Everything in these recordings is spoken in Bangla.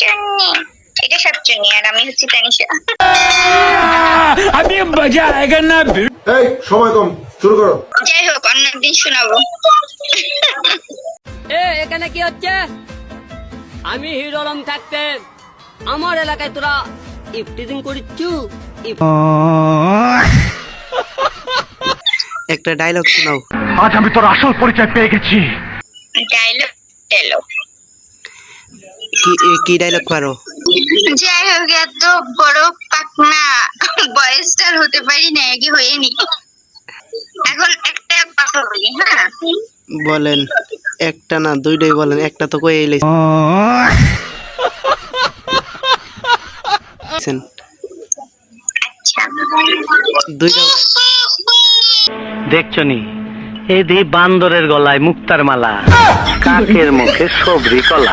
চুন্নি। এটা সব চুন্নি আর আমি হচ্ছি তানিশা। আমি না এই সময় কম শুরু করো। যাই হোক অন্যদিন শোনাবো। এ এখানে কি হচ্ছে? আমি হিরোরম থাকতে আমার এলাকায় তোরা ইফটিজিং করিচ্ছু? একটা ডায়লগ শোনাও। আজ আমি তোর আসল পরিচয় পেয়ে গেছি। ডায়লগ ডায়লগ কি কি ডায়লগ পারো যাই হোক এত বড় পাকনা। বয়সটার হতে পারি না কি হয়নি এখন একটা কথা বলি হ্যাঁ? বলেন একটা না দুইটাই বলেন একটা তো কই এলে আচ্ছা। দুইটা। দেখছনি এই দি বান্দরের গলায় মুক্তার মালা। কাকের মুখে সবরি কলা।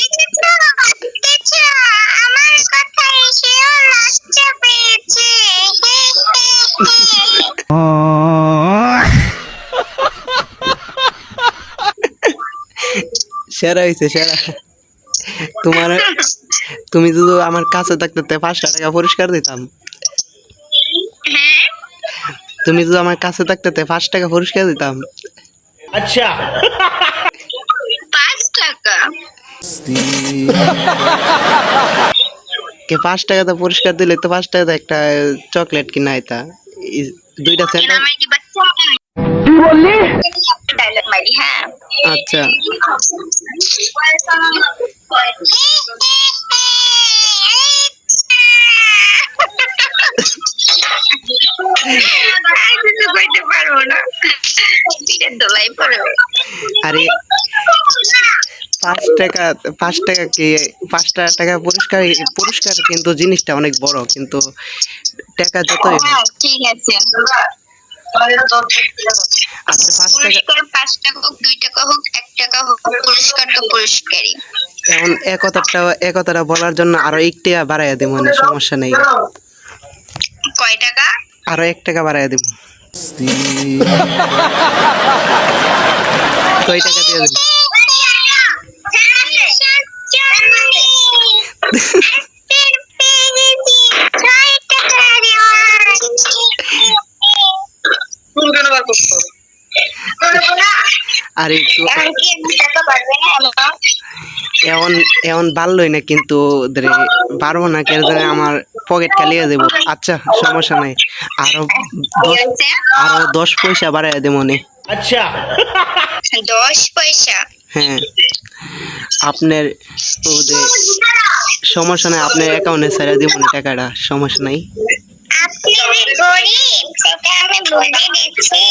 সেরা হয়েছে সেরা। তোমার তুমি যদি আমার কাছে থাকতে পাঁচশো টাকা পরিষ্কার দিতাম। তুমি যদি আমার কাছে থাকতে পাঁচ টাকা পরিষ্কার দিতাম। আচ্ছা। পাঁচ টাকা? কে পাঁচ টাকা তো পরিষ্কার দিলে তো পাঁচ টাকা একটা চকলেট কিনা এটা দুইটা সেন্টার কি বললি? ডায়লগ মারি হ্যাঁ? আচ্ছা। আর, পাঁচ টাকা পাঁচ টাকা কি, পাঁচ টাকা পুরস্কার পুরস্কার কিন্তু জিনিসটা অনেক বড়, কিন্তু টাকা যতই ঠিক আছে। আচ্ছা পাঁচ টাকা পাঁচ টাকা হোক দুই টাকা হোক এক টাকা হোক পুরস্কার তো পুরস্কারই। এখন একতাটা একতাটা বলার জন্য আরও এক টাকা বাড়াইয়া দিব মানে সমস্যা নেই। কয় টাকা? আরও এক টাকা বাড়াইয়া দিব। কয় টাকা দিয়ে দিব? আর একটু এখন এখন ভালোই না কিন্তু পারব না কেন জানি আমার পকেট কালিয়ে দেবো আচ্ছা সমস্যা নাই। আরও আরও দশ পয়সা বাড়াই দেবো মনে আচ্ছা। দশ পয়সা? হ্যাঁ। আপনার ওদের সমস্যা নাই আপনার অ্যাকাউন্টে ছেড়ে দিব টাকাটা। সমস্যা নাই। গরিব আমি বলে দিচ্ছি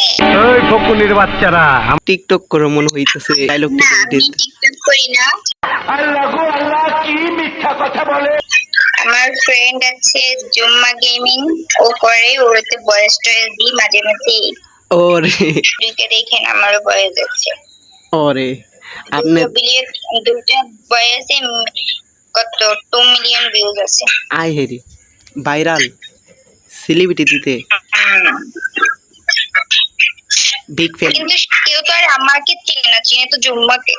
ওই ফকুনির বাচ্চারা টিকটক করে মনে হইতেছে ডায়লগ না আমি টিকটক করি না। আমার ফ্রেন্ড আছে জুম্মা গেমিং ও করে ওরতে বয়স টয়েস দিই মাঝে মাঝে ওরে। দুইটা দেখেন আমারও বয়স আছে ওরে। আপনি দুটো বিলিয়ন বয়সে কত টু মিলিয়ন ভিউজ আছে। আই হেরি ভাইরাল সেলিব্রিটি দিতে। বিগ ফ্যান কেউ তো আর আমাকে চিনে না চিনে তো জুম্মাকে।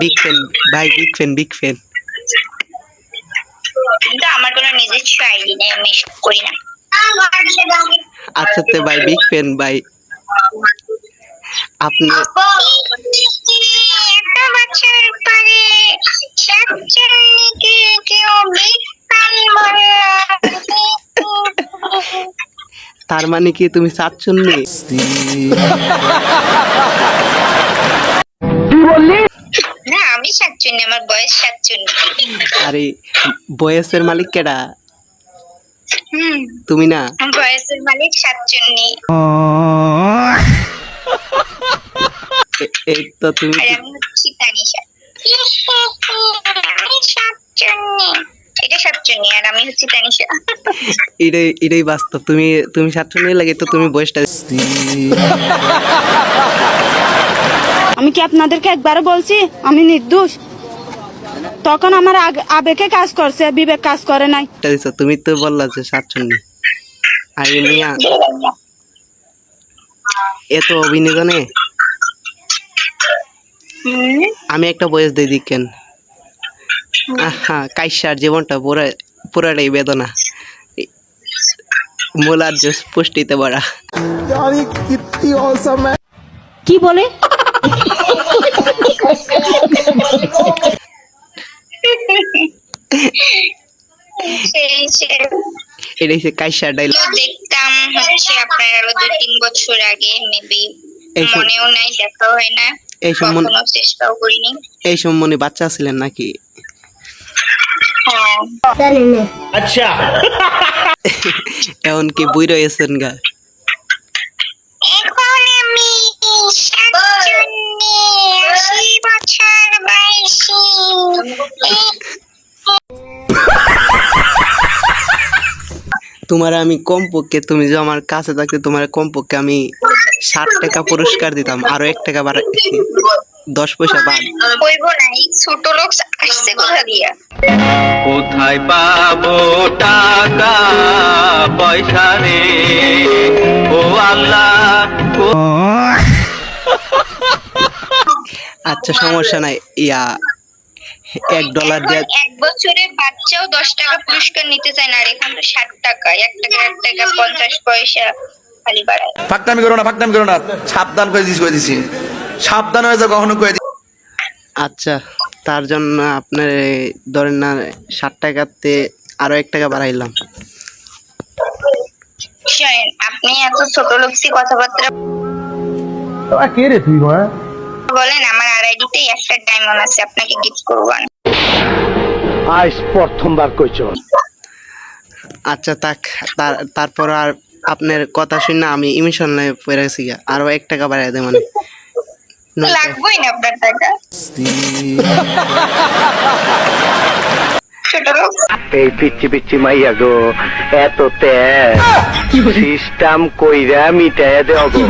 বিগ ফ্যান ভাই বিগ ফ্যান বিগ ফ্যান কিন্তু আমার কোনো নিজস্ব আইডি নেই আমি করি না। আচ্ছা তে ভাই বিগ ফ্যান ভাই। আপনি এত বছর পরে সাতচল্লিকে কেউ বিগ তার মানে কি তুমি চাচ্ছুন্নি না আমি সাতচল্লি আমার বয়স সাতচল্লি আরে বয়সের মালিক কেডা? তুমি না? বয়সের মালিক সাতচল্লি এ- এই তো তুমি আমি সাতচল্লি এটা আর আমি হচ্ছি তানিশা এটাই এটাই বাস্তব। তুমি তুমি লাগে তো তুমি বয়সটা আমি কি আপনাদেরকে একবারও বলছি? আমি নির্দোষ। তখন আমার আবেগে কাজ করছে বিবেক কাজ করে নাই। তুমি তো বললা যে আর মিয়া এত অভিনন্দনে হুম। আমি একটা বয়স দিয়ে দিই কেন? আহা কাইসার জীবনটা পুরা পুরাটাই বেদনা। মোলার জোস পুষ্টিতে বড়া কি বলে? এটাই সে কাইসার ডাইলগ দেখতাম হচ্ছে আপনার আরও দুই তিন বছর আগে মেবি মনেও নাই দেখা হয় না। এই মনে- কখনো চেষ্টাও করিনি। এই সময় বাচ্চা ছিলেন নাকি? আচ্ছা। এখন কি বই রয়েছেন গা? আমি তোমার আমি কমপক্ষে তুমি যে আমার কাছে থাকতে তোমার কমপক্ষে আমি ষাট টাকা পুরস্কার দিতাম আরও এক টাকা বাড়া দশ পয়সা বাদ। কইব নাই ছোট লোক আসছে কোথা দিয়া? কোথায় পাবো টাকা পয়সা রে? ও আল্লাহ আচ্ছা সমস্যা নাই। ইয়া এক ডলার দিয়ে এক বছরের বাচ্চাও দশ টাকা পুরস্কার নিতে চায় না আর এখন তো ষাট টাকা এক টাকা এক টাকা পঞ্চাশ পয়সা। খালি বাড়ায়। ফাঁকনামি করো না ফাঁকনামি করো না। সাবধান করে দিস করে দিছি। সাবধান হয়ে যাও কখনো করে দিছি আচ্ছা তার জন্য আপনার ধরেন না ষাট টাকাতে আরও এক টাকা বাড়াইলাম। শোনেন আপনি এত ছোট লোকসি কথাবার্তা বলেন আমার আর আইডিতে একটা ডায়মন্ড আছে আপনাকে গিফট করব। আজ প্রথমবার কইছ। আচ্ছা তাক তারপর আর আপনার কথা শুনে আমি ইমিশন লাইফ পড়ে গেছি গা। আরও এক টাকা বাড়াই দেয় মানে। লাগবেই না আপনার টাকা। এই পিচ্ছি পিচ্ছি মাইয়া গো এত তেল সিস্টেম কইরা মিটাইয়া দেও গো।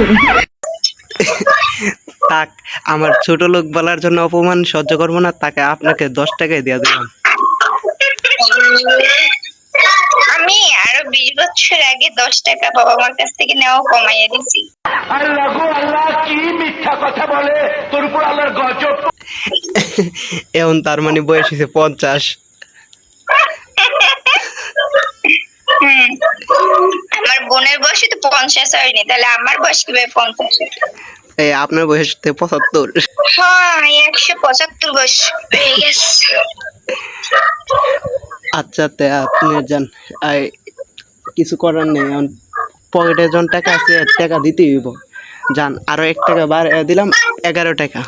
তাক আমার ছোট লোক বলার জন্য অপমান সহ্য করব না তাকে আপনাকে দশ টাকায় দিয়ে দিলাম। আমি আরও বিশ বছর আগে দশ টাকা বাবা মার কাছ থেকে নেওয়া কমাইয়া দিছি। আল্লাহ গো আল্লাহ কি মিথ্যা কথা বলে? তোর উপর আল্লাহর গজব। এখন তার মানে বয়স হয়েছে পঞ্চাশ। হুম। আমার বোনের বয়সে তো পঞ্চাশ হয়নি তাহলে আমার বয়স কীভাবে পঞ্চাশ এই আপনার বয়স হচ্ছে পঁচাত্তর। হ্যাঁ একশো পঁচাত্তর বয়স হয়ে গেছে। আচ্ছা তে আপনি যান। আই কিছু করার নেই পকেটে যখন টাকা আছে টাকা দিতে হইব। যান আরও এক টাকা বার দিলাম এগারো টাকা।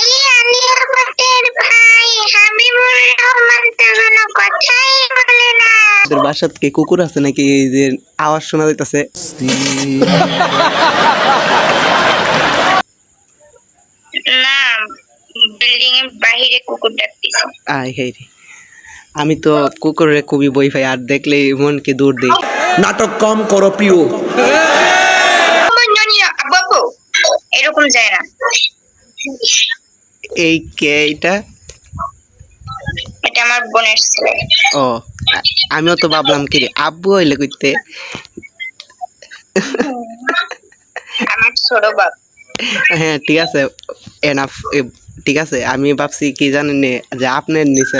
এই আমি আমাদের ভাই হাবিবুর রহমান তো কোনো কথাই বলে না। ওদের বাসাত কি কুকুর আছে নাকি? এই যে আওয়াজ শোনা যাইতেছে। না বিল্ডিং এর বাহিরে কুকুর ডাকতেছে আয় হে রে। আমি তো কুকুরে খুবই বই পাই আর দেখলেই মনকে দূর দিই। নাটক কম করো প্রিয়। বাবু এরকম যায় না। এই কে এইটা এটা আমার বোনের ছেলে। ও আমিও তো ভাবলাম কি রে, আব্বু হইলে কইতে। আমার ছোট বাপ। হ্যাঁ ঠিক আছে এনাফ ঠিক আছে আমি ভাবছি কি জানেন নে, যে আপনার নিচে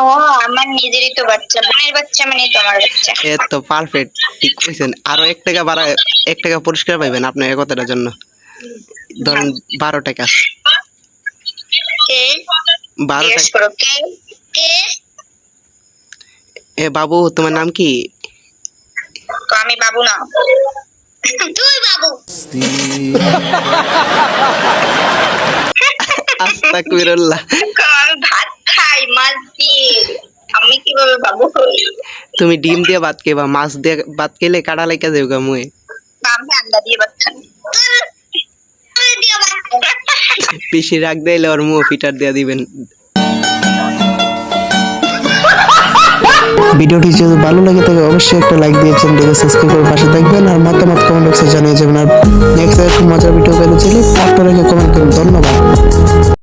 ও আমার নিজেরই তো বাচ্চা বোনের বাচ্চা মানে তো বাচ্চা। এ তো পারফেক্ট ঠিক কইছেন। আরও এক টাকা বাড়া এক টাকা পুরস্কার পাইবেন আপনার এই কথাটার জন্য। ধরেন বারো টাকা। বারো এ বাবু তোমার নাম কি? আমি বাবু না। তুই বাবু ভাত খাই মাছ দিয়ে। আমি কীভাবে বাবু হই তুমি ডিম দিয়ে ভাত খেবা মাছ দিয়ে ভাত খেলে কাটা লেগে যাবে মুয়ে। আমি আন্ডা দিয়ে ভাত খাই বেশি রাগ দিলে ওর মুখ ফিটার দিয়ে দিবেন। ভিডিওটি যদি ভালো লাগে থাকে, অবশ্যই একটা লাইক দিয়ে চ্যানেলটিকে সাবস্ক্রাইব করে পাশে থাকবেন আর মতামত কমেন্ট বক্সে জানিয়ে যাবেন। আর নেক্সট একটা মজার ভিডিও পেলে চাইলে রেখে কমেন্ট করুন। ধন্যবাদ।